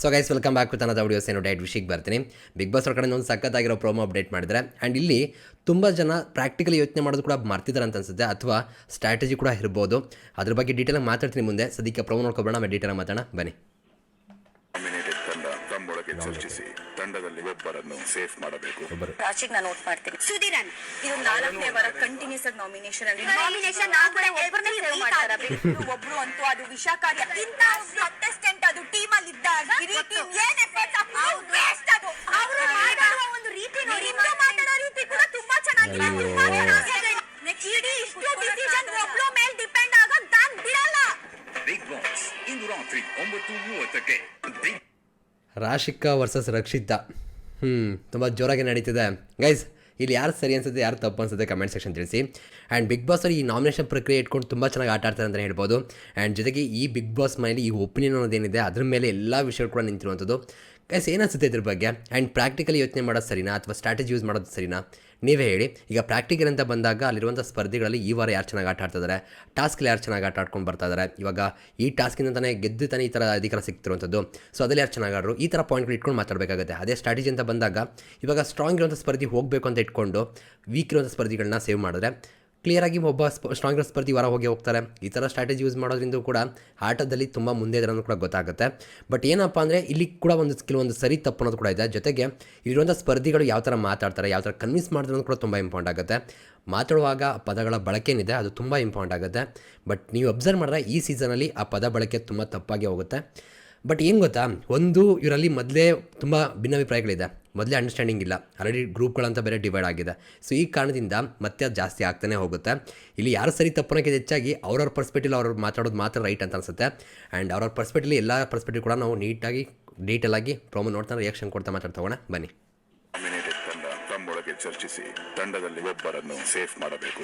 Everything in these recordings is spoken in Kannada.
So guys welcome back with ಅನ್ನೋದು ವಿಡಿಯೋಸ್ ಏನು ಡೈಟ್ ವಿಷಯಕ್ಕೆ ಬರ್ತೀನಿ. ಬಿಗ್ ಬಾಸ್ ಅವ್ರ ಕಡೆ ಒಂದು ಸಖತ್ತಾಗಿರೋ ಪ್ರೋಮೋ ಅಪ್ಡೇಟ್ ಮಾಡಿದ್ರೆ ಆ್ಯಂಡ್ ಇಲ್ಲಿ ತುಂಬ ಜನ ಪ್ರಾಕ್ಟಿಕಲಿ ಯೋಚನೆ ಮಾಡೋದು ಕೂಡ ಮಾಡ್ತಿದ್ದಾರೆ ಅಂತ ಅನ್ಸುತ್ತೆ ಅಥವಾ ಸ್ಟ್ರಾಟಜಿ ಕೂಡ ಇರ್ಬೋದು. ಅದ್ರ ಬಗ್ಗೆ ಡೀಟೇಲಾಗಿ ಮಾತಾಡ್ತೀನಿ ಮುಂದೆ. ಸದ್ಯಕ್ಕೆ ಪ್ರೋಮೋ ನೋಡ್ಕೊಬೋಣ ಆಮೇಲೆ ಡೀಟೇಲಾಗಿ ಮಾತಾಡೋಣ. ಬನ್ನಿ. ತಂಡದಲ್ಲಿ ಒಬ್ಬರನ್ನು ಸೇಫ್ ಮಾಡಬೇಕು ಒಬ್ಬರು ನಾನು ನೋಟ್ ಮಾಡ್ತೀನಿ. ಸುಧೀರನ್ ಇದು ನಾಲ್ಕನೇ ವಾರ ಕಂಟಿನ್ಯೂಸ್ ಆಗಿ ನಾಮಿನೇಷನ್ ಅಲ್ಲಿ. ನಾಮಿನೇಷನ್ ಆದ್ರೆ ಒಬ್ಬರನ್ನೇ ಸೇವ್ ಮಾಡ್ತಾರೆ. ಒಬ್ರು ಅಂತೂ ಅದು ವಿಷಕಾರಿ. ಇಂತ ಕಂಟೆಸ್ಟೆಂಟ್ ಅದು ಟೀಮ್ ಅಲ್ಲಿ ವರ್ಸಸ್ ರಕ್ಷಿತ ಹ್ಮ್ ಅದು. ಅವರು ಮಾತಾಡುವ ಒಂದು ರೀತಿ ನೋಡಿ. ಇಬ್ರು ಮಾತಾಡೋ ರೀತಿ ಕೂಡ ತುಂಬಾ ಚೆನ್ನಾಗಿದೆ. ಅಯ್ಯೋ. ತುಂಬಾ ಚೆನ್ನಾಗಿದೆ. Next ಇಡೀ ಇಷ್ಟು ಡಿಸಿಷನ್ ಒಬ್ಳು ಮೇಲೆ ಡಿಪೆಂಡ್ ಆಗೋದ್ ನಾನ್ ಬಿಡಲ್ಲ. ಬಿಗ್ ಬಾಸ್ ಇಂದು ರಾತ್ರಿ ಒಂಬತ್ತು ಮೂವತ್ತಕ್ಕೆ. Big Rashika versus Rakshita. ಹ್ಞೂ ತುಂಬ ಜೋರಾಗಿ ನಡೀತಿದೆ. ಗೈಸ್ ಇಲ್ಲಿ ಯಾರು ಸರಿ ಅನ್ಸುತ್ತೆ, ಯಾರು ತಪ್ಪು ಅನ್ಸುತ್ತೆ ಕಮೆಂಟ್ ಸೆಕ್ಷನ್ ತಿಳಿಸಿ. ಆ್ಯಂಡ್ ಬಿಗ್ ಬಾಸ್ ಈ ನಾಮಿನೇಷನ್ ಪ್ರಕ್ರಿಯೆ ಇಟ್ಕೊಂಡು ತುಂಬ ಚೆನ್ನಾಗಿ ಆಟ ಆಡ್ತಾರೆ ಅಂತ ಹೇಳ್ಬೋದು. ಆ್ಯಂಡ್ ಜೊತೆಗೆ ಈ ಬಿಗ್ ಬಾಸ್ ಮನೇಲಿ ಈ ಒಪಿನಿಯನ್ ಅನ್ನೋದೇನಿದೆ ಅದ್ರ ಮೇಲೆ ಎಲ್ಲ ವಿಷಯಗಳು ಕೂಡ ನಿಂತಿರುವಂಥದ್ದು. ಗೈಸ್ ಏನಿಸುತ್ತೆ ಇದ್ರ ಬಗ್ಗೆ? ಆ್ಯಂಡ್ ಪ್ರಾಕ್ಟಿಕಲಿ ಯೋಚನೆ ಮಾಡೋದು ಸರಿನಾ? ಅಥವಾ ಸ್ಟ್ರಾಟಜಿ ಯೂಸ್ ಮಾಡೋದು ಸರಿನಾ? ನೀವೇ ಹೇಳಿ, ಈಗ ಪ್ರಾಕ್ಟಿಕಲ್ ಅಂತ ಬಂದಾಗ ಅಲ್ಲಿರುವಂಥ ಸ್ಪರ್ಧಿಗಳಲ್ಲಿ ಈ ವಾರ ಯಾರು ಚೆನ್ನಾಗಿ ಆಟ ಆಡ್ತಿದ್ದಾರೆ ಟಾಸ್ಕಲ್ಲಿ ಯಾರು ಚೆನ್ನಾಗಿ ಆಟ ಆಡ್ಕೊಂಡು ಬರ್ತಾ ಇದ್ದಾರೆ ಇವಾಗ ಈ ಟಾಸ್ಕಿಂದ ತಾನೇ ಗೆದ್ದು ತಾನೇ ಈ ಥರ ಅಧಿಕಾರ ಸಿಗ್ತಿರುವಂಥದ್ದು ಸೊ ಅದರಲ್ಲಿ ಯಾರು ಚೆನ್ನಾಗಿ ಆಡ್ರು? ಈ ಥರ ಪಾಯಿಂಟ್ಗಳು ಇಟ್ಕೊಂಡು ಮಾತಾಡಬೇಕಾಗುತ್ತೆ. ಅದೇ ಸ್ಟ್ರಾಟಜಿ ಅಂತ ಬಂದಾಗ ಇವಾಗ ಸ್ಟ್ರಾಂಗ್ ಇರುವಂಥ ಸ್ಪರ್ಧಿ ಹೋಗಬೇಕು ಅಂತ ಇಟ್ಕೊಂಡು ವೀಕ್ ಇರುವಂಥ ಸ್ಪರ್ಧಿಗಳನ್ನ ಸೇವ್ ಮಾಡಿದ್ರೆ ಕ್ಲಿಯರಾಗಿ ಒಬ್ಬ ಸ್ಪ ಸ್ಟ್ರಾಂಗ್ ಇರೋ ಸ್ಪರ್ಧಿ ಹೊರ ಹೋಗಿ ಹೋಗ್ತಾರೆ. ಈ ಥರ ಸ್ಟ್ರಾಟಜಿ ಯೂಸ್ ಮಾಡೋದ್ರಿಂದ ಕೂಡ ಆಟದಲ್ಲಿ ತುಂಬ ಮುಂದೆ ಇದ್ರೂ ಕೂಡ ಗೊತ್ತಾಗುತ್ತೆ. ಬಟ್ ಏನಪ್ಪ ಅಂದರೆ ಇಲ್ಲಿ ಕೂಡ ಒಂದು ಕೆಲವೊಂದು ಸರಿ ತಪ್ಪು ಅನ್ನೋದು ಕೂಡ ಇದೆ. ಜೊತೆಗೆ ಇಲ್ಲಿರುವಂಥ ಸ್ಪರ್ಧಿಗಳು ಯಾವ ಥರ ಮಾತಾಡ್ತಾರೆ, ಯಾವ ಥರ ಕನ್ವಿನ್ಸ್ ಅನ್ನೋದು ಕೂಡ ತುಂಬ ಇಂಪಾರ್ಟೆಂಟ್ ಆಗುತ್ತೆ. ಮಾತಾಡುವಾಗ ಆ ಪದಗಳ ಬಳಕೆ ಏನಿದೆ ಅದು ತುಂಬ ಇಂಪಾರ್ಟೆಂಟ್ ಆಗುತ್ತೆ. ಬಟ್ ನೀವು ಅಬ್ಸರ್ವ್ ಮಾಡಿದ್ರೆ ಈ ಸೀಸನಲ್ಲಿ ಆ ಪದ ಬಳಕೆ ತುಂಬ ತಪ್ಪಾಗಿ ಹೋಗುತ್ತೆ. ಬಟ್ ಏನು ಗೊತ್ತಾ? ಒಂದು, ಇವರಲ್ಲಿ ಮೊದಲೇ ತುಂಬ ಭಿನ್ನಾಭಿಪ್ರಾಯಗಳಿದೆ. ಮೊದಲೇ ಅಂಡರ್ಸ್ಟ್ಯಾಂಡಿಂಗ್ ಇಲ್ಲ. ಆಲ್ರೆಡಿ ಗ್ರೂಪ್ಗಳಂತ ಬೇರೆ ಡಿವೈಡ್ ಆಗಿದೆ. ಸೊ ಈ ಕಾರಣದಿಂದ ಮತ್ತೆ ಅದು ಜಾಸ್ತಿ ಆಗ್ತಾನೆ ಹೋಗುತ್ತೆ. ಇಲ್ಲಿ ಯಾರು ಸರಿ ತಪ್ಪನಕ್ಕೆ ಹೆಚ್ಚಾಗಿ ಅವ್ರವ್ರ ಪರ್ಸ್ಪೆಕ್ಟಿವ್ ಅವ್ರು ಮಾತಾಡೋದು ಮಾತ್ರ ರೈಟ್ ಅಂತ ಅನ್ಸುತ್ತೆ. ಆ್ಯಂಡ್ ಅವ್ರವ್ರ ಪರ್ಸ್ಪೆಕ್ಟಿವ್ ಎಲ್ಲ ಪರ್ಸ್ಪೆಕ್ಟಿವ್ ಕೂಡ ನಾವು ನೀಟಾಗಿ ಡೀಟೇಲಾಗಿ ಪ್ರೋಮೋ ನೋಡ್ತಾ ರಿಯಾಕ್ಷನ್ ಕೊಡ್ತಾ ಮಾತಾಡ್ತಾ ಹೋಗೋಣ ಬನ್ನಿ. ಚರ್ಚಿಸಿ ತಂಡದಲ್ಲಿ ಒಬ್ಬರನ್ನು ಸೇಫ್ ಮಾಡಬೇಕು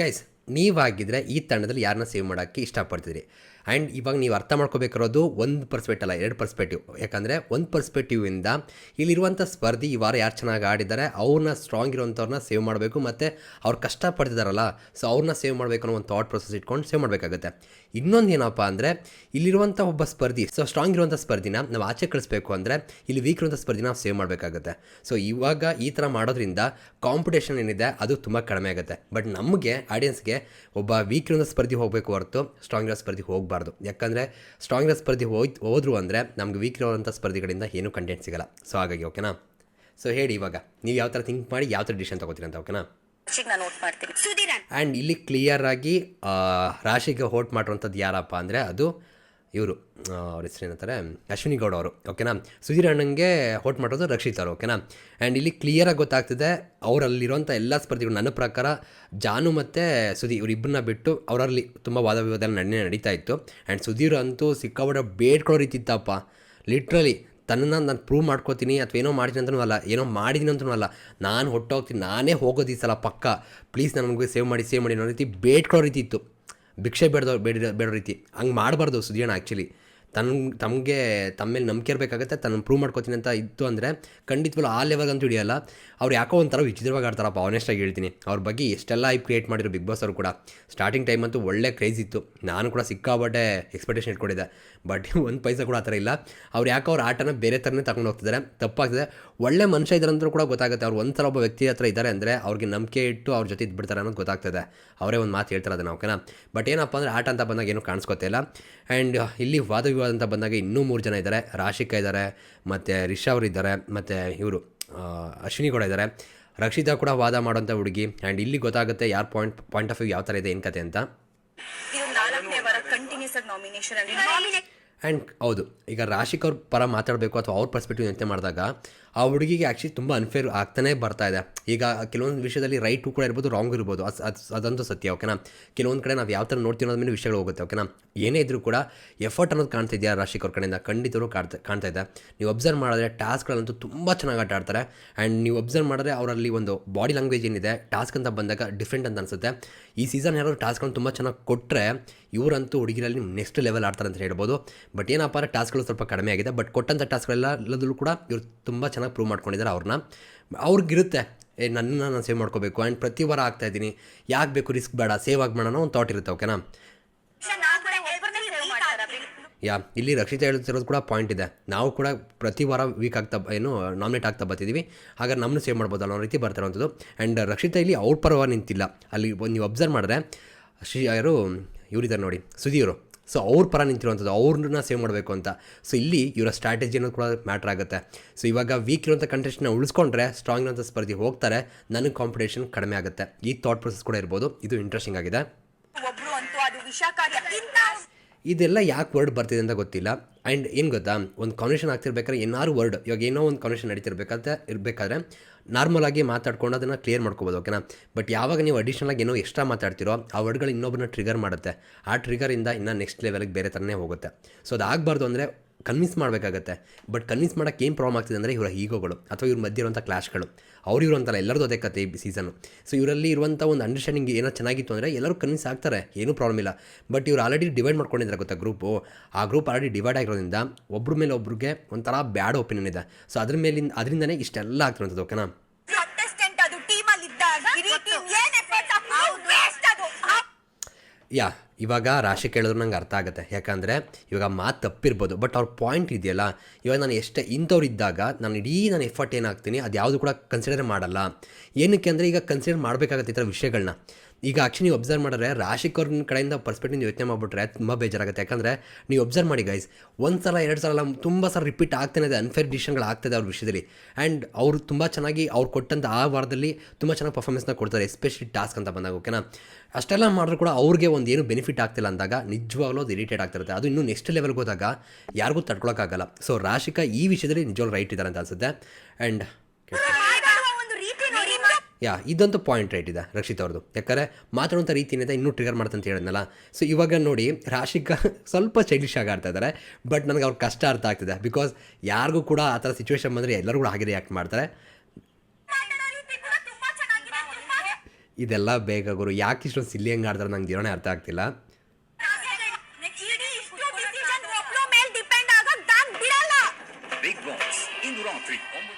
ಗೈಸ್ ನೀವಾಗಿದ್ದರೆ ಈ ತಂಡದಲ್ಲಿ ಯಾರನ್ನ ಸೇವ್ ಮಾಡೋಕ್ಕೆ ಇಷ್ಟಪಡ್ತೀರಿ ಆ್ಯಂಡ್ ಇವಾಗ ನೀವು ಅರ್ಥ ಮಾಡ್ಕೋಬೇಕಿರೋದು ಒಂದು ಪರ್ಸ್ಪೆಕ್ಟ್ ಅಲ್ಲ, ಎರಡು ಪರ್ಸ್ಪೆಕ್ಟಿವ್. ಯಾಕಂದರೆ ಒಂದು ಪರ್ಸ್ಪೆಕ್ಟಿವಿಂದ ಇಲ್ಲಿರುವಂಥ ಸ್ಪರ್ಧಿ ಈ ವಾರ ಯಾರು ಚೆನ್ನಾಗಿ ಆಡಿದ್ದಾರೆ, ಅವ್ರನ್ನ ಸ್ಟ್ರಾಂಗ್ ಇರುವಂಥವ್ರನ್ನ ಸೇವ್ ಮಾಡಬೇಕು ಮತ್ತು ಅವ್ರು ಕಷ್ಟಪಡ್ತಿದ್ದಾರಲ್ಲ ಸೊ ಅವ್ರನ್ನ ಸೇವ್ ಮಾಡಬೇಕು ಅನ್ನೋ ಒಂದು ಥಾಟ್ ಪ್ರೊಸೆಸ್ ಇಟ್ಕೊಂಡು ಸೇವ್ ಮಾಡಬೇಕಾಗುತ್ತೆ. ಇನ್ನೊಂದು ಏನಪ್ಪ ಅಂದರೆ, ಇಲ್ಲಿರುವಂಥ ಒಬ್ಬ ಸ್ಪರ್ಧಿ ಸೊ ಸ್ಟ್ರಾಂಗ್ ಇರುವಂಥ ಸ್ಪರ್ಧಿನ ನಾವು ಆಚೆ ಕಳಿಸ್ಬೇಕು ಅಂದರೆ ಇಲ್ಲಿ ವೀಕ್ ಇರುವಂಥ ಸ್ಪರ್ಧಿನ ಸೇವ್ ಮಾಡಬೇಕಾಗುತ್ತೆ. ಸೊ ಇವಾಗ ಈ ಥರ ಮಾಡೋದ್ರಿಂದ ಕಾಂಪಿಟೇಷನ್ ಏನಿದೆ, ಅದು ತುಂಬ ಕಡಿಮೆ ಆಗುತ್ತೆ. ಬಟ್ ನಮಗೆ ಆಡಿಯನ್ಸ್ಗೆ ಒಬ್ಬ ವೀಕ್ ಇರುವಂಥ ಸ್ಪರ್ಧಿ ಹೋಗಬೇಕು ಹೊರತು ಸ್ಟ್ರಾಂಗ್ ಇರೋ ಸ್ಪರ್ಧಿ ಹೋಗಬಾರ್ದು. ಯಾಕಂದರೆ ಸ್ಟ್ರಾಂಗ್ ಇರೋ ಸ್ಪರ್ಧಿ ಹೋಯ್ ಹೋದ್ರು ಅಂದರೆ ನಮ್ಗೆ ವೀಕ್ ಇರೋವಂಥ ಸ್ಪರ್ಧಿಗಳಿಂದ ಏನೂ ಕಂಟೆಂಟ್ ಸಿಗಲ್ಲ. ಸೊ ಹಾಗಾಗಿ ಓಕೆನಾ ಸೊ ಹೇಳಿ ಇವಾಗ ನೀವು ಯಾವ ಥರ ಥಿಂಕ್ ಮಾಡಿ ಯಾವ ಥರ ಡಿಸಿಷನ್ ತೊಗೋತೀರಿ ಅಂತ ಓಕೆನಾ ರಾಶಿಗ್ ನಾನು ನೋಟ್ ಮಾಡ್ತೀನಿ. ಸುಧೀರನ್. ಆ್ಯಂಡ್ ಇಲ್ಲಿ ಕ್ಲಿಯರ್ ಆಗಿ ರಾಶಿಗೆ ಹೋಟ್ ಮಾಡಿರುವಂಥದ್ದು ಯಾರಪ್ಪ ಅಂದರೆ ಅದು ಇವರು ಅವ್ರ ಹೆಸರು ಏನಂತಾರೆ, ಅಶ್ವಿನಿ ಗೌಡ ಅವರು ಓಕೆನಾ ಸುಧೀರ್ ಅಣ್ಣಂಗೆ ಹೋಟ್ ಮಾಡೋದು ರಕ್ಷಿತ್ ಅವರು ಓಕೆನಾ ಆ್ಯಂಡ್ ಇಲ್ಲಿ ಕ್ಲಿಯರಾಗಿ ಗೊತ್ತಾಗ್ತಿದೆ ಅವರಲ್ಲಿರುವಂಥ ಎಲ್ಲ ಸ್ಪರ್ಧಿಗಳು ನನ್ನ ಪ್ರಕಾರ ಜಾನು ಮತ್ತು ಸುಧೀರ್ ಇವರಿಬ್ಬರನ್ನ ಬಿಟ್ಟು ಅವರಲ್ಲಿ ತುಂಬ ವಾದ ವಿವಾದ ನಡೆ ನಡೀತಾ ಇತ್ತು. ಆ್ಯಂಡ್ ಸುಧೀರ್ ಅಂತೂ ಸಿಕ್ಕಾಪಟ್ಟೆ ಬೇಡ್ಕೊಳ್ಳೋ ರೀತಿ ಇತ್ತಪ್ಪ. ಲಿಟ್ರಲಿ ತನ್ನನ್ನು ನಾನು ಪ್ರೂವ್ ಮಾಡ್ಕೋತೀನಿ, ಅಥವಾ ಏನೋ ಮಾಡ್ತೀನಿ ಅಂತನೂ ಅಲ್ಲ, ಏನೋ ಮಾಡಿದ್ದೀನಿ ಅಂತನೂ ಅಲ್ಲ, ನಾನು ಹೊಟ್ಟೋಗ್ತೀನಿ ನಾನೇ ಹೋಗೋದು ಈ ಸಲ ಪಕ್ಕ. ಪ್ಲೀಸ್ ನನಗೆ ಸೇವ್ ಮಾಡಿ ಸೇವ್ ಮಾಡಿ ಅನ್ನೋ ರೀತಿ ಬೇಡ್ಕೊಳ್ಳೋ ರೀತಿ ಇತ್ತು. ಭಿಕ್ಷೆ ಬೇಡದೋ ಬೇಡ ಬೇಡೋ ರೀತಿ. ಹಂಗೆ ಮಾಡಬಾರ್ದು ಸುದೀಣ ಆ್ಯಕ್ಚುಲಿ ತನ್ನ ತಮಗೆ ತಮ್ಮ ಮೇಲೆ ನಂಬಿಕೆ ಇರಬೇಕಾಗತ್ತೆ ತನ್ನ ಪ್ರೂವ್ ಮಾಡ್ಕೋತೀನಿ ಅಂತ ಇತ್ತು ಅಂದರೆ ಖಂಡಿತವಲ್ಲ ಆ ಲೆವೆಲ್ ಅಂತೂ ಹಿಡಿಯಲ್ಲ. ಅವ್ರು ಯಾಕೋ ಒಂಥರ ವಿಚಿತ್ರವಾಗಿ ಆಡ್ತಾರಪ್ಪ ಆನೆಸ್ಟಾಗಿ ಹೇಳ್ತೀನಿ. ಅವ್ರ ಬಗ್ಗೆ ಎಷ್ಟೆಲ್ಲ ಐಪ್ ಕ್ರಿಯೇಟ್ ಮಾಡಿದ್ರು ಬಿಗ್ ಬಾಸ್ ಅವರು ಕೂಡ. ಸ್ಟಾರ್ಟಿಂಗ್ ಟೈಮ್ ಅಂತೂ ಒಳ್ಳೆ ಕ್ರೇಜ್ ಇತ್ತು. ನಾನು ಕೂಡ ಸಿಕ್ಕಾಬಟ್ಟೆ ಎಕ್ಸ್ಪೆಕ್ಟೇಷನ್ ಇಟ್ಕೊಂಡಿದ್ದೆ. ಬಟ್ ಒಂದು ಪೈಸೆ ಕೂಡ ಆ ಥರ ಇಲ್ಲ. ಅವ್ರು ಯಾಕೋ ಅವ್ರ ಆಟನ ಬೇರೆ ಥರನೇ ತಗೊಂಡು ಹೋಗ್ತಿದ್ದಾರೆ ತಪ್ಪಾಗ್ತದೆ. ಒಳ್ಳೆ ಮನುಷ್ಯ ಅಂದ್ರೂ ಕೂಡ ಗೊತ್ತಾಗುತ್ತೆ. ಅವ್ರು ಒಂಥರ ಒಬ್ಬ ವ್ಯಕ್ತಿ ಹತ್ರ ಇದ್ದಾರೆ ಅಂದರೆ ಅವ್ರಿಗೆ ನಂಬಿಕೆ ಇಟ್ಟು ಅವ್ರ ಜೊತೆ ಇದ್ಬಿಡ್ತಾರೆ ಅನ್ನೋದು ಗೊತ್ತಾಗ್ತದೆ. ಅವರೇ ಒಂದು ಮಾತು ಹೇಳ್ತಾರೆ ಅದನ್ನು ಓಕೆನಾ ಬಟ್ ಏನಪ್ಪ ಅಂದರೆ ಆಟ ಅಂತ ಬಂದಾಗ ಏನೂ ಕಾಣಿಸ್ಕೊತಿಲ್ಲ ಆ್ಯಂಡ್ ಇಲ್ಲಿ ವಾದ ವಿವಾದ ಅಂತ ಬಂದಾಗ ಇನ್ನೂ ಮೂರು ಜನ ಇದ್ದಾರೆ. ರಾಶಿಕಾ ಇದ್ದಾರೆ ಮತ್ತು ರಿಷಾ ಅವರು ಇದ್ದಾರೆ ಮತ್ತು ಇವರು ಅಶ್ವಿನಿ ಕೂಡ ಇದ್ದಾರೆ. ರಕ್ಷಿತಾ ಕೂಡ ವಾದ ಮಾಡೋಂಥ ಹುಡುಗಿ. ಆ್ಯಂಡ್ ಇಲ್ಲಿ ಗೊತ್ತಾಗುತ್ತೆ ಯಾರು ಪಾಯಿಂಟ್ ಪಾಯಿಂಟ್ ಆಫ್ ವ್ಯೂ ಯಾವ ಥರ ಇದೆ ಏನು ಕತೆ ಅಂತ. ಇದು ನಾಲ್ಕನೇ ವಾರ ಕಂಟಿನ್ಯೂಸ್ ಆಗಿ ನಾಮಿನೇಷನ್ ಅಲ್ಲಿ. ಆ್ಯಂಡ್ ಹೌದು ಈಗ ರಾಶಿಕ್ ಅವ್ರ ಪರ ಮಾತಾಡಬೇಕು ಅಥವಾ ಅವ್ರ ಪರ್ಸ್ಪೆಕ್ಟಿವ್ ಯೋಚನೆ ಮಾಡಿದಾಗ ಆ ಹುಡುಗಿಗೆ ಆ್ಯಕ್ಚುಲಿ ತುಂಬ ಅನ್ಫೇರ್ ಆಗ್ತಾನೆ ಬರ್ತಾ ಇದೆ. ಈಗ ಕೆಲವೊಂದು ವಿಷಯದಲ್ಲಿ ರೈಟು ಕೂಡ ಇರ್ಬೋದು ರಾಂಗ್ ಇರ್ಬೋದು. ಅದು ಅದು, ಅದಂತೂ ಸತ್ಯ ಓಕೆನಾ ಕೆಲವೊಂದು ಕಡೆ ನಾವು ಯಾವ ಥರ ನೋಡ್ತೀವಿ ಅನ್ನೋದ್ರ ಮೇಲೆ ವಿಷಯಗಳು ಹೋಗುತ್ತೆ ಓಕೆನಾ ಏನೇ ಇದ್ರೂ ಕೂಡ ಎಫರ್ಟ್ ಅನ್ನೋದು ಕಾಣ್ತಿದೆಯಾ ರಾಶಿಕ್ ಅವ್ರ ಕಡೆಯಿಂದ? ಖಂಡಿತರು ಕಾಡ್ತಾ ಕಾಣ್ತಾ ಇದೆ. ನೀವು ಅಬ್ಸರ್ವ್ ಮಾಡಿದ್ರೆ ಟಾಸ್ಕ್ಗಳಂತೂ ತುಂಬ ಚೆನ್ನಾಗಿ ಆಟ ಆಡ್ತಾರೆ. ಆ್ಯಂಡ್ ನೀವು ಅಬ್ಸರ್ವ್ ಮಾಡಿದ್ರೆ ಅವರಲ್ಲಿ ಒಂದು ಬಾಡಿ ಲ್ಯಾಂಗ್ವೇಜ್ ಏನಿದೆ ಟಾಸ್ಕ್ ಅಂತ ಬಂದಾಗ ಡಿಫ್ರೆಂಟ್ ಅಂತ ಅನಿಸುತ್ತೆ. ಈ ಸೀಸನ್ ಯಾರು ಟಾಸ್ಕ್ಗಳನ್ನು ತುಂಬ ಚೆನ್ನಾಗಿ ಕೊಟ್ಟರೆ ಇವರಂತೂ ಹುಡುಗಿರಲ್ಲಿ ನೆಕ್ಸ್ಟ್ ಲೆವೆಲ್ ಆಡ್ತಾರೆ ಅಂತ ಹೇಳ್ಬೋದು. ಬಟ್ ಏನಪ್ಪ ಟಾಸ್ಕ್ಗಳು ಸ್ವಲ್ಪ ಕಡಿಮೆ ಆಗಿದೆ. ಬಟ್ ಕೊಟ್ಟಂಥ ಟಾಸ್ಕ್ಗಳೆಲ್ಲದಲ್ಲೂ ಕೂಡ ಇವರು ತುಂಬ ಪ್ರೂವ್ ಮಾಡ್ಕೊಂಡಿದ್ದಾರೆ ಅವ್ರನ್ನ. ಅವ್ರಿಗಿರುತ್ತೆ, ಏ, ನನ್ನನ್ನು ನಾನು ಸೇವ್ ಮಾಡ್ಕೋಬೇಕು ಆ್ಯಂಡ್ ಪ್ರತಿ ವಾರ ಆಗ್ತಾ ಇದ್ದೀನಿ. ಯಾಕೆ ಬೇಕು ರಿಸ್ಕ್ ಬೇಡ ಸೇವ್ ಆಗಿ ಮಾಡೋಣ ಒಂದು ಥಾಟ್ ಇರುತ್ತೆ ಓಕೆನಾ ಯಾ, ಇಲ್ಲಿ ರಕ್ಷಿತಾ ಹೇಳ್ತಿರೋದು ಕೂಡ ಪಾಯಿಂಟ್ ಇದೆ. ನಾವು ಕೂಡ ಪ್ರತಿ ವಾರ ವೀಕ್ ಆಗ್ತಾ ಏನು ನಾಮಿನೇಟ್ ಆಗ್ತಾ ಬರ್ತಿದ್ದೀವಿ ಹಾಗಾದ್ರೆ ನಮ್ಮನ್ನು ಸೇವ್ ಮಾಡ್ಬೋದಲ್ಲ ಅನ್ನೋ ರೀತಿ ಬರ್ತಿರೋವಂಥದ್ದು ಆ್ಯಂಡ್ ರಕ್ಷಿತಾ ಇಲ್ಲಿ ಅವ್ರ ಪರವಾಗಿ ನಿಂತಿಲ್ಲ. ಅಲ್ಲಿ ನೀವು ಅಬ್ಸರ್ವ್ ಮಾಡಿದ್ರೆ, ಶ್ರೀ, ಯಾರು ಇವರಿದ್ದಾರೆ ನೋಡಿ ಸುದೀವರು ಸೊ ಅವ್ರ ಪರ ನಿಂತಿರುವಂಥದ್ದು, ಅವ್ರನ್ನ ಸೇವ್ ಮಾಡಬೇಕು ಅಂತ. ಸೊ ಇಲ್ಲಿ ಇವರ ಸ್ಟ್ರಾಟಜಿ ಅನ್ನೋದು ಕೂಡ ಮ್ಯಾಟ್ರ್ ಆಗುತ್ತೆ. ಸೊ ಇವಾಗ ವೀಕ್ ಇರುವಂಥ ಕಂಟೆಸ್ಟ್ನ ಉಳಿಸ್ಕೊಂಡ್ರೆ ಸ್ಟ್ರಾಂಗ್ ಇರುವಂಥ ಸ್ಪರ್ಧಿ ಹೋಗ್ತಾರೆ, ನನಗೆ ಕಾಂಪಿಟೇಷನ್ ಕಡಿಮೆ ಆಗುತ್ತೆ. ಈ ಥಾಟ್ ಪ್ರೊಸೆಸ್ ಕೂಡ ಇರ್ಬೋದು. ಇದು ಇಂಟ್ರೆಸ್ಟಿಂಗ್ ಆಗಿದೆ. ಒಬ್ಬರು ಅಂತೂ ಅದು ವಿಷಕಾರಿ ಇದೆಲ್ಲ ಯಾಕೆ ವರ್ಡ್ ಬರ್ತಿದೆ ಅಂತ ಗೊತ್ತಿಲ್ಲ. ಆ್ಯಂಡ್ ಏನು ಗೊತ್ತಾ? ಒಂದು ಕಾನ್ವೆಷನ್ ಆಗ್ತಿರ್ಬೇಕಾದ್ರೆ ಏನಾದ್ರು ವರ್ಡ್ ಇವಾಗ ಏನೋ ಒಂದು ಕಾನ್ವೆಷನ್ ನಡೀತಿರ್ಬೇಕಾದ್ರೆ ಇರಬೇಕಾದ್ರೆ ನಾರ್ಮಲಾಗಿ ಮಾತಾಡ್ಕೊಂಡು ಅದನ್ನು ಕ್ಲಿಯರ್ ಮಾಡ್ಕೋಬೋದು ಓಕೆನಾ ಬಟ್ ಯಾವಾಗ ನೀವು ಅಡಿಷ್ನಲಾಗಿ ಏನೋ ಎಕ್ಸ್ಟ್ರಾ ಮಾತಾಡ್ತಿರೋ, ಆ ವರ್ಡ್ಗಳು ಇನ್ನೊಬ್ಬರನ್ನ ಟ್ರಿಗರ್ ಮಾಡುತ್ತೆ. ಆ ಟ್ರಿಗರಿಂದ ಇನ್ನೂ ನೆಕ್ಸ್ಟ್ ಲೆವೆಲ್ಗೆ ಬೇರೆ ಥರನೇ ಹೋಗುತ್ತೆ. ಸೊ ಅದು ಆಗಬಾರ್ದು ಅಂದರೆ ಕನ್ವಿನ್ಸ್ ಮಾಡಬೇಕಾಗತ್ತೆ. ಬಟ್ ಕನ್ವಿನ್ಸ್ ಮಾಡೋಕ್ಕೆ ಏನು ಪ್ರಾಬ್ಲಮ್ ಆಗ್ತಿದೆ ಅಂದರೆ ಇವರ ಈಗೋಗಳು ಅಥವಾ ಇವ್ರ ಮಧ್ಯೆ ಇರುವಂಥ ಕ್ಲಾಶ್ಗಳು ಅವ್ರು ಇವರು ಅಂತಲ್ಲ ಎಲ್ಲರದ್ದು ಅದೇ ಕತೆ ಈ ಸೀಸನು ಸೊ ಇವರಲ್ಲಿ ಇರುವಂಥ ಒಂದು ಅಂಡರ್ಸ್ಟ್ಯಾಂಡಿಂಗ್ ಏನೋ ಚೆನ್ನಾಗಿತ್ತು ಅಂದರೆ ಎಲ್ಲರೂ ಕನ್ವಿನ್ಸ್ ಆಗ್ತಾರೆ, ಏನೂ ಪ್ರಾಬ್ಲಮ್ ಇಲ್ಲ. ಬಟ್ ಇವ್ರು ಆಲ್ರೆಡಿ ಡಿವೈಡ್ ಮಾಡ್ಕೊಂಡಿದ್ದಾರೆ ಗೊತ್ತಾ ಗ್ರೂಪು ಆ ಗ್ರೂಪ್ ಆಲ್ರೆಡಿ ಡಿವೈಡ್ ಆಗಿರೋದ್ರಿಂದ ಒಬ್ಬರ ಮೇಲೆ ಒಬ್ರಿಗೆ ಒಂಥರ ಬ್ಯಾಡ್ ಒಪಿನಿಯನ್ ಇದೆ. ಸೊ ಅದ್ರ ಮೇಲಿಂದ, ಅದರಿಂದನೇ ಇಷ್ಟೆಲ್ಲ ಆಗ್ತಿರೋಂಥದ್ದು ಓಕೆನಾ ಕಂಟೆಸ್ಟೆಂಟ್ ಅದು ಟೀಮಲ್ಲಿ ಇದ್ದಾಗ ಇಡೀ ಟೀಮ್ ಏನ್ ಎಫರ್ಟ್ ವೇಸ್ಟ್ ಅದು ಯಾ, ಇವಾಗ ರಾಶಿ ಕೇಳಿದ್ರು ನಂಗೆ ಅರ್ಥ ಆಗುತ್ತೆ. ಯಾಕಂದರೆ ಇವಾಗ ಮಾತು ತಪ್ಪಿರ್ಬೋದು ಬಟ್ ಅವ್ರ ಪಾಯಿಂಟ್ ಇದೆಯಲ್ಲ, ಇವಾಗ ನಾನು ಎಷ್ಟೇ ಇಂಥವ್ರು ಇದ್ದಾಗ ನಾನು ಇಡೀ ನಾನು ಎಫರ್ಟ್ ಏನಾಗ್ತೀನಿ ಅದು ಯಾವುದು ಕೂಡ ಕನ್ಸಿಡರ್ ಮಾಡಲ್ಲ. ಏನಕ್ಕೆ ಅಂದರೆ ಈಗ ಕನ್ಸಿಡರ್ ಮಾಡಬೇಕಾಗತ್ತೆ ಈ ಥರ ವಿಷಯಗಳನ್ನ ಈಗ ಆ್ಯಕ್ಚುಲಿ ನೀವು ಅಬ್ಸರ್ವ್ ಮಾಡಿದ್ರೆ ರಾಶಿಕ್ ಕಡೆಯಿಂದ ಪರ್ಸ್ಪೆಕ್ಟಿವ್ ಯೋಚನೆ ಮಾಡಿಬಿಟ್ರೆ ತುಂಬ ಬೇಜಾರಾಗುತ್ತೆ. ಯಾಕಂದರೆ ನೀವು ಅಬ್ಸರ್ವ್ ಮಾಡಿ ಗೈಸ್ ಒಂದು ಸಲ ಎರಡು ಸಲ, ತುಂಬ ಸಲ ರಿಪೀಟ್ ಆಗ್ತಾನೆ ಇದೆ ಅನ್ಫೇರ್ ಡಿಸಿಷನ್ಗಳು ಆಗ್ತದೆ ಅವ್ರ ವಿಷಯದಲ್ಲಿ. ಆ್ಯಂಡ್ ಅವರು ತುಂಬ ಚೆನ್ನಾಗಿ ಅವ್ರು ಕೊಟ್ಟಂಥ ಆ ವಾರದಲ್ಲಿ ತುಂಬ ಚೆನ್ನಾಗಿ ಪರ್ಫಾರ್ಮೆನ್ಸ್ನ ಕೊಡ್ತಾರೆ ಎಸ್ಪೆಷಲಿ ಟಾಸ್ಕ್ ಅಂತ ಬಂದಾಗ ಓಕೆನಾ ಅಷ್ಟೆಲ್ಲ ಮಾಡಿದ್ರು ಕೂಡ ಅವ್ರಿಗೆ ಒಂದು ಏನು ಬೆನಿಫಿಟ್ ಆಗ್ತಿಲ್ಲ ಅಂದಾಗ ನಿಜವಾಗ್ಲೂ ಅದು ಇರಿಟೇಟ್ ಆಗ್ತಿರುತ್ತೆ. ಅದು ಇನ್ನೂ ನೆಕ್ಸ್ಟ್ ಲೆವೆಲ್ಗೆ ಹೋದಾಗ ಯಾರಿಗೂ ತಡ್ಕೊಳಕ್ಕಾಗಲ್ಲ. ಸೊ ರಾಶಿಕಾ ಈ ವಿಷಯದಲ್ಲಿ ನಿಜವಾಗ್ಲೂ ರೈಟ್ ಇದ್ದಾರೆ ಅಂತ ಅನ್ಸುತ್ತೆ. ಆ್ಯಂಡ್ ಮಾತಾಡುವ ಒಂದು ರೀತಿ ನೋಡಿ ಯಾ, ಇದಂತೂ ಪಾಯಿಂಟ್ ರೈಟ್ ಇದೆ, ರಕ್ಷಿತ್ ಅವ್ರದ್ದು ಯಾಕಂದರೆ ಮಾತಾಡುವಂಥ ರೀತಿಯಿಂದ ಇನ್ನೂ ಟ್ರಿಗರ್ ಮಾಡ್ತಂತ ಹೇಳಿದ್ನಲ್ಲ. ಸೊ ಇವಾಗ ನೋಡಿ, ರಾಶಿಕ ಸ್ವಲ್ಪ ಚೈಲ್ಡಿಶ್ ಆಗಿ ಆಡ್ತಾ ಇದ್ದಾರೆ ಬಟ್ ನನಗೆ ಅವ್ರ ಕಷ್ಟ ಅರ್ಥ ಆಗ್ತಿದೆ. ಬಿಕಾಸ್ ಯಾರಿಗೂ ಕೂಡ ಆ ಥರ ಸಿಚುವೇಶನ್ ಬಂದರೆ ಎಲ್ಲರೂ ಕೂಡ ಹಾಗೆ ರಿಯಾಕ್ಟ್ ಮಾಡ್ತಾರೆ. ಇದೆಲ್ಲ ಬೇಗ ಗುರು ಯಾಕೆ ಇಷ್ಟೊಂದು ಸಿಲ್ಲಿ ಹೆಂಗೆ ಆಡ್ತಾರೆ ನಂಗೆ ಜೀವನ ಅರ್ಥ ಆಗ್ತಿಲ್ಲ ಇಡೀ ಇಷ್ಟು ಡಿಸಿಷನ್ ಒಬ್ಳು ಮೇಲ್ ಡಿಪೆಂಡ್ ಆಗೋಕ್ ನಾನ್ ಬಿಡಲ್ಲ ಬಿಗ್ ಬಾಸ್ ಇಂದು ರಾತ್ರಿ ಒಂಬತ್ತು ಮೂವತ್ತಕ್ಕೆ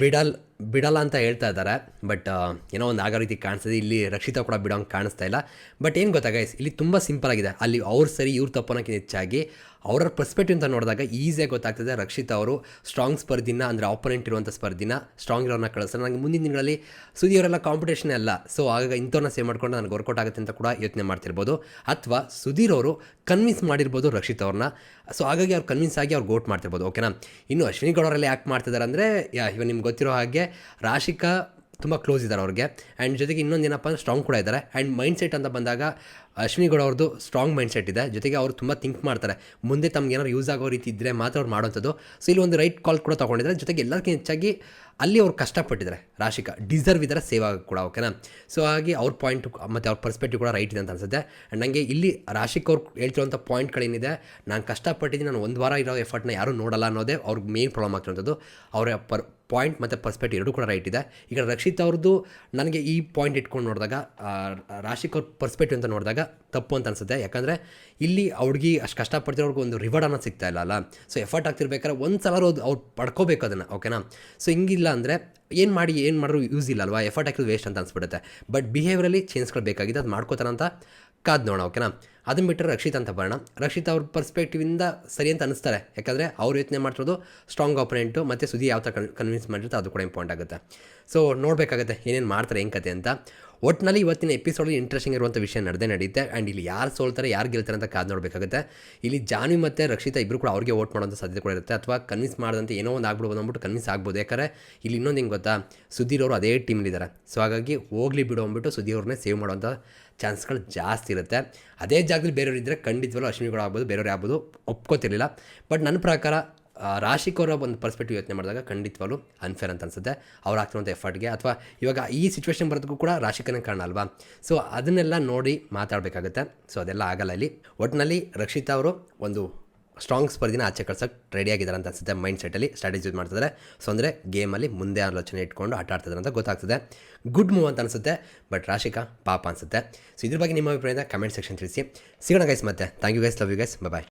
ಬಿಡಲ್ ಬಿಡಲ್ಲ ಅಂತ ಹೇಳ್ತಾ ಇದ್ದಾರೆ ಬಟ್ ಏನೋ ಒಂದು ಆಗೋ ರೀತಿ ಕಾಣಿಸ್ತದೆ. ಇಲ್ಲಿ ರಕ್ಷಿತಾ ಕೂಡ ಬಿಡೋಂಗೆ ಕಾಣಿಸ್ತಾ ಇಲ್ಲ. ಬಟ್ ಏನು ಗೊತ್ತಾ ಗೈಸ್ ಇಲ್ಲಿ ತುಂಬ ಸಿಂಪಲ್ ಆಗಿದೆ. ಅಲ್ಲಿ ಅವ್ರು ಸರಿ, ಇವ್ರು ತಪ್ಪೋನಕ್ಕಿಂತ ಹೆಚ್ಚಾಗಿ ಅವರ ಪರ್ಸ್ಪೆಕ್ಟಿವ್ ಅಂತ ನೋಡಿದಾಗ ಈಸಿಯಾಗಿ ಗೊತ್ತಾಗ್ತದೆ. ರಕ್ಷಿತ್ ಅವರು ಸ್ಟ್ರಾಂಗ್ ಸ್ಪರ್ಧಿನ, ಅಂದರೆ ಆಪೋನೆಂಟ್ ಇರುವಂಥ ಸ್ಪರ್ಧಿನ ಸ್ಟ್ರಾಂಗ್ ಇರೋರನ್ನ ಕಳಿಸ್ತಾರೆ. ನನಗೆ ಮುಂದಿನ ದಿನಗಳಲ್ಲಿ ಸುದಿಯವರೆಲ್ಲ ಕಾಂಪಿಟೇಷನ್ ಅಲ್ಲ. ಸೊ ಆಗ ಇಂಥವ್ರನ್ನ ಸೇವ್ ಮಾಡ್ಕೊಂಡು ನನಗೆ ವರ್ಕೌಟ್ ಆಗುತ್ತೆ ಅಂತ ಕೂಡ ಯೋಚನೆ ಮಾಡ್ತಿರ್ಬೋದು. ಅಥವಾ ಸುಧೀರ್ ಅವರು ಕನ್ವಿನ್ಸ್ ಮಾಡಿರ್ಬೋದು ರಕ್ಷಿತ್ ಅವ್ರನ್ನ. ಸೊ ಹಾಗಾಗಿ ಅವ್ರು ಕನ್ವಿನ್ಸ್ ಆಗಿ ಅವ್ರು ಗೋಟ್ ಮಾಡ್ತಿರ್ಬೋದು. ಓಕೆನಾ ಇನ್ನು ಅಶ್ವಿನಿ ಗೌಡರಲ್ಲಿ ಯಾಕೆ ಮಾಡ್ತಿದ್ದಾರೆ ಅಂದರೆ, ಯಾ, ಇವಾಗ ನಿಮ್ಗೆ ಗೊತ್ತಿರೋ ಹಾಗೆ ರಾಶಿಕಾ ತುಂಬ ಕ್ಲೋಸ್ ಇದ್ದಾರೆ ಅವ್ರಿಗೆ. ಆ್ಯಂಡ್ ಜೊತೆಗೆ ಇನ್ನೊಂದು ಏನಪ್ಪ ಅಂದರೆ ಸ್ಟ್ರಾಂಗ್ ಕೂಡ ಇದ್ದಾರೆ. ಆ್ಯಂಡ್ ಮೈಂಡ್ ಸೆಟ್ ಅಂತ ಬಂದಾಗ ಅಶ್ವಿನಿ ಗೌಡ ಅವ್ರದ್ದು ಸ್ಟ್ರಾಂಗ್ ಮೈಂಡ್ ಸೆಟ್ ಇದೆ. ಜೊತೆಗೆ ಅವರು ತುಂಬ ಥಿಂಕ್ ಮಾಡ್ತಾರೆ. ಮುಂದೆ ತಮ್ಗೆ ಏನಾದ್ರು ಯೂಸ್ ಆಗೋ ರೀತಿ ಇದ್ದರೆ ಮಾತ್ರ ಅವ್ರು ಮಾಡೋಂಥದ್ದು. ಸೊ ಇಲ್ಲಿ ಒಂದು ರೈಟ್ ಕಾಲ್ ಕೂಡ ತೊಗೊಂಡಿದ್ದಾರೆ. ಜೊತೆಗೆ ಎಲ್ಲರಿಗಿಂತ ಹೆಚ್ಚಾಗಿ ಅಲ್ಲಿ ಅವ್ರು ಕಷ್ಟಪಟ್ಟಿದ್ದಾರೆ. ರಾಶಿಕಾ ಡಿಸರ್ವ್ ಇದ್ದಾರೆ ಸೇವ್ ಕೂಡ ಓಕೆನಾ ಸೊ ಹಾಗೆ ಅವ್ರ ಪಾಯಿಂಟ್ ಮತ್ತು ಅವ್ರ ಪರ್ಸ್ಪೆಕ್ಟಿವ್ ಕೂಡ ರೈಟ್ ಇದೆ ಅಂತ ಅನ್ಸುತ್ತೆ. ಆ್ಯಂಡ್ ನನಗೆ ಇಲ್ಲಿ ರಾಶಿಕ್ ಅವ್ರು ಹೇಳ್ತಿರುವಂಥ ಪಾಯಿಂಟ್ಗಳೇನಿದೆ ನಾನು ಕಷ್ಟಪಟ್ಟಿದ್ದೀನಿ, ನಾನು ಒಂದು ವಾರ ಇರೋ ಎಫರ್ಟ್ನ ಯಾರೂ ನೋಡಲ್ಲ ಅನ್ನೋದೇ ಅವ್ರಿಗೆ ಮೇನ್ ಪ್ರಾಬ್ಲಮ್ ಆಗ್ತಿರೋಂಥದ್ದು ಅವರ ಪರ್ ಪಾಯಿಂಟ್ ಮತ್ತು ಪರ್ಸ್ಪೆಕ್ಟಿವ್ ಎರಡೂ ಕೂಡ ರೈಟ್ ಇದೆ. ಈಗ ರಕ್ಷಿತ್ ಅವ್ರದ್ದು, ನನಗೆ ಈ ಪಾಯಿಂಟ್ ಇಟ್ಕೊಂಡು ನೋಡಿದಾಗ ರಾಶಿಕ್ ಅವ್ರ ಪರ್ಸ್ಪೆಕ್ಟಿವ್ ಅಂತ ನೋಡಿದಾಗ ತಪ್ಪು ಅಂತ ಅನ್ಸುತ್ತೆ. ಯಾಕಂದರೆ ಇಲ್ಲಿ ಅವ್ರಿಗೆ ಅಷ್ಟು ಕಷ್ಟಪಡ್ತಿರೋರ್ಗೆ ಒಂದು ರಿವಾರ್ಡ್ ಅನ್ನೋದು ಸಿಗ್ತಾ ಇಲ್ಲ ಅಲ್ಲ? ಸೊ ಎಫರ್ಟ್ ಆಗ್ತಿರ್ಬೇಕಾದ್ರೆ ಒಂದು ಸಲ ಅವ್ರು ಅವ್ರು ಪಡ್ಕೋಬೇಕು ಅದನ್ನು ಓಕೆನಾ ಸೊ ಹಿಂಗಿಲ್ಲ ಅಂದರೆ ಏನು ಮಾಡಿ, ಏನು ಮಾಡಿದ್ರು ಯೂಸ್ ಇಲ್ಲ ಅಲ್ವಾ? ಎಫರ್ಟ್ ಹಾಕಿದ್ರು ವೇಸ್ಟ್ ಅಂತ ಅನ್ಸ್ಬಿಡುತ್ತೆ. ಬಟ್ ಬಿಹೇವಿಯರಲ್ಲಿ ಚೇಂಜ್ಗಳು ಬೇಕಾಗಿದೆ ಅದು ಮಾಡ್ಕೋತಾರಂತ ಕಾದ್ ನೋಡೋಣ ಓಕೆನಾ ಅದನ್ನ ಬಿಟ್ಟರೆ ರಕ್ಷಿತ್ ಅಂತ ಬರೋಣ. ರಕ್ಷಿತ್ ಅವ್ರ ಪರ್ಸ್ಪೆಕ್ಟಿವಿಂದ ಸರಿ ಅಂತ ಅನಿಸ್ತಾರೆ. ಯಾಕಂದರೆ ಅವ್ರು ಯೋಚನೆ ಮಾಡ್ತಿರೋದು ಸ್ಟ್ರಾಂಗ್ ಆಪರೆಂಟು ಮತ್ತು ಸುದಿ ಯಾವ ಥರ ಕನ್ವಿನ್ಸ್ ಮಾಡಿರುತ್ತೆ ಅದು ಕೂಡ ಇಂಪಾರ್ಟೆಂಟ್ ಆಗುತ್ತೆ. ಸೊ ನೋಡಬೇಕಾಗುತ್ತೆ ಏನೇನು ಮಾಡ್ತಾರೆ ಹೆಂಗೆ ಕತೆ ಅಂತ. ಒಟ್ಟಿನಲ್ಲಿ ಇವತ್ತಿನ ಎಪಿಸೋಡಲ್ಲಿ ಇಂಟ್ರೆಸ್ಟಿಂಗ್ ಇರುವಂಥ ವಿಷಯ ನಡೆದೇ ನಡೆಯುತ್ತೆ ಆ್ಯಂಡ್ ಇಲ್ಲಿ ಯಾರು ಸೋಲ್ತಾರೆ, ಯಾರು ಗೆಲ್ತಾರೆ ಅಂತ ಕಾದು ನೋಡಬೇಕಾಗುತ್ತೆ. ಇಲ್ಲಿ ಜಾನ್ವಿ ಮತ್ತು ರಕ್ಷಿತಾ ಇಬ್ಬರು ಕೂಡ ಅವ್ರಿಗೆ ವೋಟ್ ಮಾಡೋಂಥ ಸಾಧ್ಯತೆ ಕೂಡ ಇರುತ್ತೆ. ಅಥವಾ ಕನ್ವಿನ್ಸ್ ಮಾಡಿದಂತೆ ಏನೋ ಒಂದು ಆಗ್ಬಿಡ್ಬೋದು ಅಂದ್ಬಿಟ್ಟು ಕನ್ವಿನ್ಸ್ ಆಗ್ಬೋದು. ಯಾಕಂದರೆ ಇಲ್ಲಿ ಇನ್ನೊಂದು ಹಿಂಗೆ ಗೊತ್ತಾ? ಸುಧೀರ್ ಅವರು ಅದೇ ಟೀಮ್ಲಿದ್ದಾರೆ ಸೊ ಹಾಗಾಗಿ ಹೋಗ್ಲಿ ಬಿಡು ಅಂದ್ಬಿಟ್ಟು ಸುಧೀರ್ ಅವ್ರನ್ನೇ ಸೇವ್ ಮಾಡೋಂಥ ಚಾನ್ಸ್ಗಳು ಜಾಸ್ತಿ ಇರುತ್ತೆ. ಅದೇ ಜಾಗದಲ್ಲಿ ಬೇರೆಯವರು ಇದ್ದರೆ ಖಂಡಿತವಲ್ಲೂ ಅಶ್ವಿನಿಗಳು ಆಗ್ಬೋದು, ಬೇರೆಯವ್ರು ಆಗ್ಬೋದು, ಒಪ್ಕೋತಿರ್ಲಿಲ್ಲ. ಬಟ್ ನನ್ನ ಪ್ರಕಾರ ರಾಶಿಕೋರ ರಾಶಿಕ್ ಒಂದು ಪರ್ಸ್ಪೆಕ್ಟಿವ್ ಯೋಚನೆ ಮಾಡಿದಾಗ ಖಂಡಿತವಾಗ್ಲೂ ಅನ್ಫೇರ್ ಅಂತ ಅನ್ಸುತ್ತೆ. ಅವ್ರು ಆಗ್ತಿರುವಂಥ ಎಫರ್ಟ್ಗೆ ಅಥವಾ ಇವಾಗ ಈ ಸಿಚುವೇಶನ್ ಬರೋದಕ್ಕೂ ಕೂಡ ರಾಶಿಕನೇ ಕಾರಣ ಅಲ್ವಾ? ಸೊ ಅದನ್ನೆಲ್ಲ ನೋಡಿ ಮಾತಾಡಬೇಕಾಗುತ್ತೆ. ಸೊ ಅದೆಲ್ಲ ಆಗಲ್ಲ ಇಲ್ಲಿ. ಒಟ್ಟಿನಲ್ಲಿ ರಕ್ಷಿತಾ ಅವರು ಒಂದು ಸ್ಟ್ರಾಂಗ್ ಸ್ಪರ್ಧಿನ ಆಚೆ ರೆಡಿ ಆಗಿದ್ದಾರೆ ಅಂತ ಅನಿಸುತ್ತೆ ಮೈಂಡ್ ಸೆಟ್ಟಲ್ಲಿ ಸ್ಟ್ರಾಟಜಿ ಯೂಸ್ ಮಾಡ್ತಿದ್ದಾರೆ ಸೊ ಅಂದರೆ ಗೇಮಲ್ಲಿ ಮುಂದೆ ಆಲೋಚನೆ ಇಟ್ಕೊಂಡು ಆಟ ಆಡ್ತಿದ್ದಾರೆ ಅಂತ ಗೊತ್ತಾಗ್ತದೆ. ಗುಡ್ ಮೂವ್ ಅಂತ ಅನಿಸುತ್ತೆ ಬಟ್ ರಾಶಿಕಾ ಪಾಪ ಅನಿಸುತ್ತೆ. ಸೊ ಇದ್ರ ಬಗ್ಗೆ ನಿಮ್ಮ ಅಭಿಪ್ರಾಯದ ಕಮೆಂಟ್ ಸೆಕ್ಷನ್ ತಿಳಿಸಿ. ಸಿಗೋಣ ಗೈಸ್ ಮತ್ತೆ. Thank you guys love you guys bye